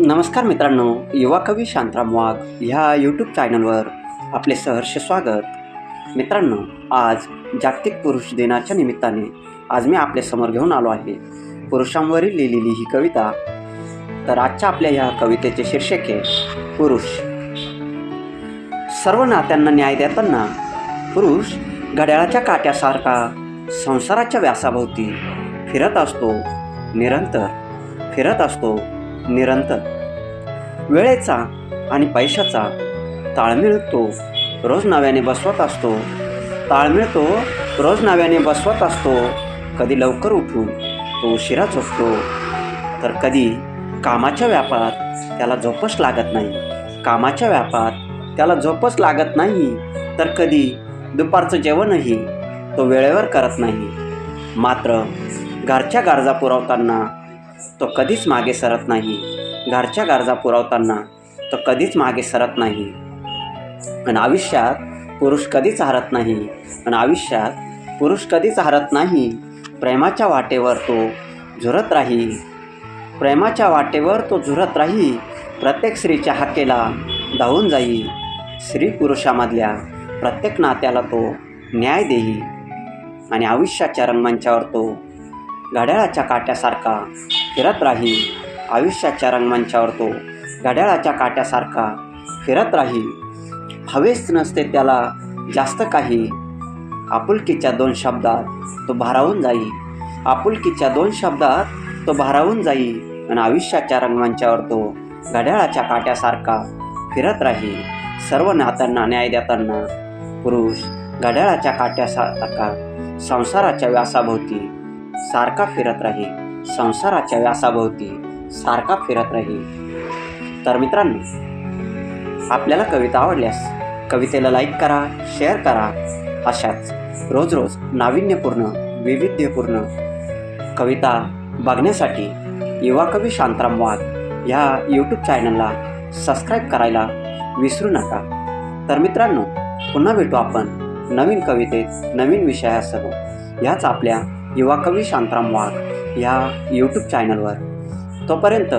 नमस्कार मित्रांनो युवा कवी शांतराम वाघ ह्या यूट्यूब चॅनलवर आपले सहर्ष स्वागत. मित्रांनो आज जागतिक पुरुष दिनाच्या निमित्ताने आज मी आपल्यासमोर घेऊन आलो आहे. पुरुषांवरील लिहिलेली ही कविता तर आजच्या आपल्या ह्या कवितेचे शीर्षक आहे पुरुष. सर्व नात्यांना न्याय देताना पुरुष घड्याळाच्या काट्यासारखा संसाराच्या व्यासाभोवती फिरत असतो निरंतर फिरत असतो निरंतर. वेळेचा आणि पैशाचा ताळमेळ तो रोज नव्याने बसवत असतो. ताळमेळ तो रोज नव्याने बसवत असतो. कधी लवकर उठून तो उशिरा झोपतो. तर कधी कामाच्या व्यापात त्याला झोपच लागत नाही. कामाच्या व्यापात त्याला झोपच लागत नाही. तर कधी दुपारचं जेवणही तो वेळेवर करत नाही. मात्र घरच्या गरजा पुरवताना तो कधीच मागे सरत नाही. घरच्या गरजा पुरवताना तो कधीच मागे सरत नाही. आणि आयुष्यात पुरुष कधीच हरत नाही. आणि आयुष्यात पुरुष कधीच हरत नाही. प्रेमाच्या वाटेवर तो झुरत राही. प्रेमाच्या वाटेवर तो झुरत राही. प्रत्येक स्त्रीच्या हाकेला धावून जाई. स्त्री पुरुषामधल्या प्रत्येक नात्याला तो न्याय देई. आणि आयुष्याच्या रंगमंचावर तो घड्याळाच्या काट्यासारखा फिरत राही. आयुष्याच्या रंगमंचावर तो घड्याळाच्या काट्यासारखा फिरत राही. हवेच नसते त्याला जास्त काही. आपुलकीच्या दोन शब्दात तो भारावून जाई. आपुलकीच्या दोन शब्दात तो भारावून जाई. आणि आयुष्याच्या रंगमंचावर तो घड्याळाच्या काट्यासारखा फिरत राही. सर्व नात्यांना न्याय देताना पुरुष घड्याळाच्या काट्यासारखा संसाराच्या व्यासाभोवती सारखा फिरत राही. संसाराच्या व्यासाभोवती सारखा फिरत राहील. तर मित्रांनो आपल्याला कविता आवडल्यास कवितेला लाईक करा शेअर करा. अशाच रोज रोज नाविन्यपूर्ण वैविध्यपूर्ण कविता बघण्यासाठी युवा कवी शांतराम वाघ ह्या यूट्यूब चॅनलला सबस्क्राईब करायला विसरू नका. तर मित्रांनो पुन्हा भेटू आपण नवीन कवितेत नवीन विषयासह ह्याच आपल्या युवा कवी शांतराम वाघ ह्या यूट्यूब चॅनलवर तोपर्यंत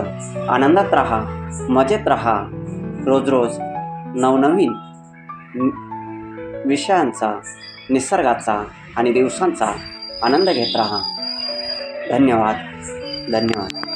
आनंदात राहा मजेत राहा. रोज रोज नवनवीन विषयांचा निसर्गाचा आणि दिवसांचा आनंद घेत राहा. धन्यवाद. धन्यवाद.